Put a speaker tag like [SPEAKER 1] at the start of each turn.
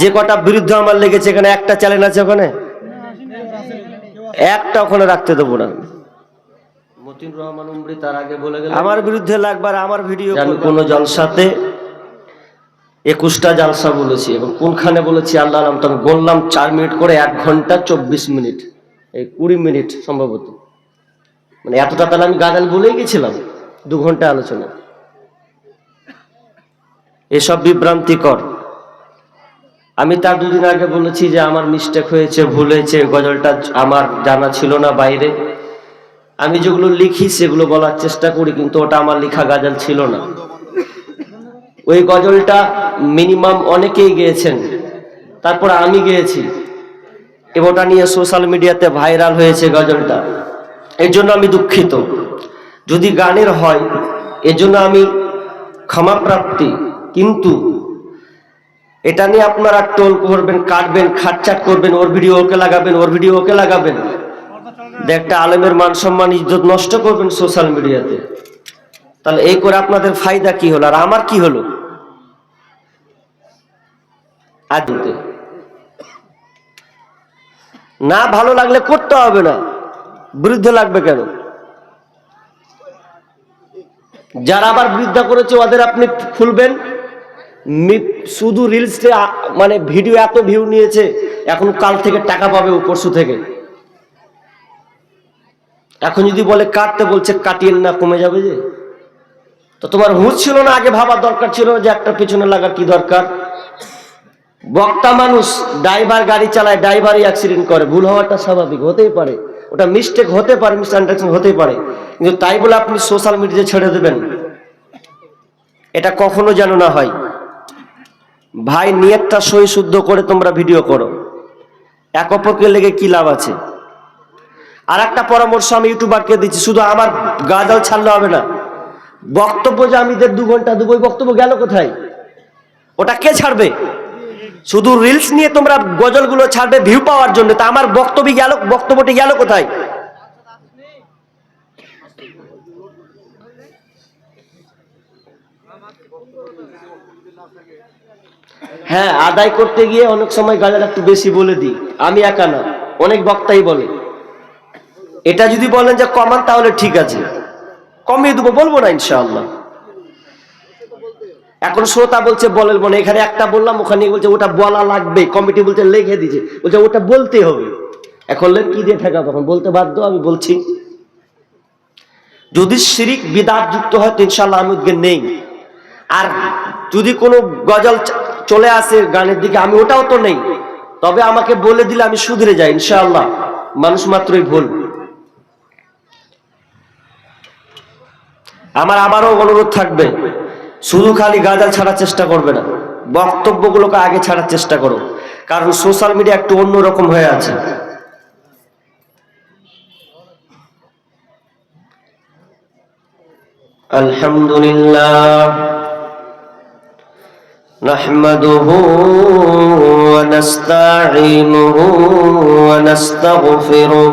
[SPEAKER 1] যে কটা বিরুদ্ধে আমার লেগেছে এখানে একটা চ্যালেঞ্জ আছে ওখানে? একটা ওখানে রাখতে দেবো না। মতিন রহমান উমরি তার আগে বলে গেল আমার বিরুদ্ধে লাগবার আমার ভিডিও আমি কোনো জলসাতে একুশটা জালসা বলেছি এবং কোনখানে বলেছি আল্লাহ আলম তখন বললাম চার মিনিট করে এক ঘণ্টা চব্বিশ মিনিট এই কুড়ি মিনিট সম্ভবত। মানে এতটা তাহলে আমি গাজাল বলেই গেছিলাম দু ঘণ্টা আলোচনা। এসব বিভ্রান্তিকর। আমি তার দুদিন আগে বলেছি যে আমার মিস্টেক হয়েছে, ভুল হয়েছে গজলটা আমার জানা ছিল না বাইরে। আমি যেগুলো লিখি সেগুলো বলার চেষ্টা করি, কিন্তু ওটা আমার লেখা গাজল ছিল না। ওই গজলটা মিনিমাম অনেকেই গেয়েছেন। তারপর আমি গেয়েছি। ওটা নিয়ে সোশ্যাল মিডিয়াতে ভাইরাল হয়েছে গজলটা। এর জন্য আমি দুঃখিত। যদি গানের হয় এজন্য আমি ক্ষমাপ্রাপ্তি। কিন্তু এটা নিয়ে আপনারা টোল করবেন, কাটবেন খাটচাট করবেন, ওর ভিডিও ওকে লাগাবেন, ওর ভিডিও ওকে লাগাবেন। একটা আলেমের মান সম্মান, ইজ্জত নষ্ট করবেন সোশ্যাল মিডিয়াতে তাহলে এই করে আপনাদের ফায়দা কি হলো, আর আমার কি হলো? না, ভালো লাগলে করতে হবে না। বৃদ্ধ লাগবে কেন? যারা আবার বৃদ্ধা করেছে, ওদের আপনি খুলবেন মি- শুধু রিলসে মানে ভিডিও এত ভিউ নিয়েছে, এখন কাল থেকে টাকা পাবে পরশু থেকে। এখন যদি বলে কাটতে বলছে, কাটিয়েন না, কমে যাবে যে। তো তোমার হুঁশ ছিল না, আগে ভাবার দরকার ছিল যে একটা পেছনে লাগার কি দরকার। বক্তা মানুষ, ড্রাইভার গাড়ি চালায়, ড্রাইভারই অ্যাক্সিডেন্ট করে। ভুল হওয়াটা স্বাভাবিক, হতেই পারে। ওটা মিস্টেক হতে পারে মিসআন্ডারস্ট্যান্ডিং হতেই পারে। কিন্তু তাই বলে আপনি সোশ্যাল মিডিয়াতে ছেড়ে দেবেন। এটা কখনো যেন না হয়। ভাই, নিয়তটা সই শুদ্ধ করে তোমরা ভিডিও করো। এক অপরকে লেগে কি লাভ আছে? আর একটা পরামর্শ আমি ইউটিউবারকে দিচ্ছি, শুধু আমার গাজাল ছাড়লে হবে না। বক্তব্য যে আমি দেড় দু ঘণ্টা দেবো, ওই বক্তব্য গেল কোথায়? ওটা কে ছাড়বে? শুধু রিলস নিয়ে তোমরা গজলগুলো ছাড়বে ভিউ পাওয়ার জন্য, তা আমার বক্তব্য গেল, বক্তব্যটি গেল কোথায়? হ্যাঁ আদায় করতে গিয়ে অনেক সময় গাজাল একটু বেশি বলে দিই। আমি একা না, অনেক বক্তাই বলে। এটা যদি বলেন যে কমান, তাহলে ঠিক আছে। কমিয়ে দেবো, বলব না, ইনশাআল্লাহ। এখন শ্রোতা বলছে বলেন মনে, এখানে একটা বললাম, ওখানে বলছে, ওটা বলা লাগবে কমিটি বলছে, লেখে দিছে বলছে, ওটা বলতে হবে। এখন কি দিয়ে থাকা তখন বলতে বাধ্য, আমি বলছি। যদি শিরিক, বিদাত যুক্ত হয়, তো ইনশাল্লাহ আমি ওদিকে নেই। আর যদি কোনো গজল চলে আসে গানের দিকে, আমি ওটাও তো নেই। তবে আমাকে বলে দিলে আমি সুধরে যাই, ইনশাআল্লাহ। মানুষ মাত্রই ভুল। আমার আবারও অনুরোধ থাকবে, শুধু খালি গাজাল ছাড়ার চেষ্টা করবে না, বক্তব্যগুলোকে আগে ছাড়ার চেষ্টা করো। কারণ সোশ্যাল মিডিয়া একটু অন্যরকম হয়ে আছে। আলহামদুলিল্লাহ। نحمده ونستعينه ونستغفره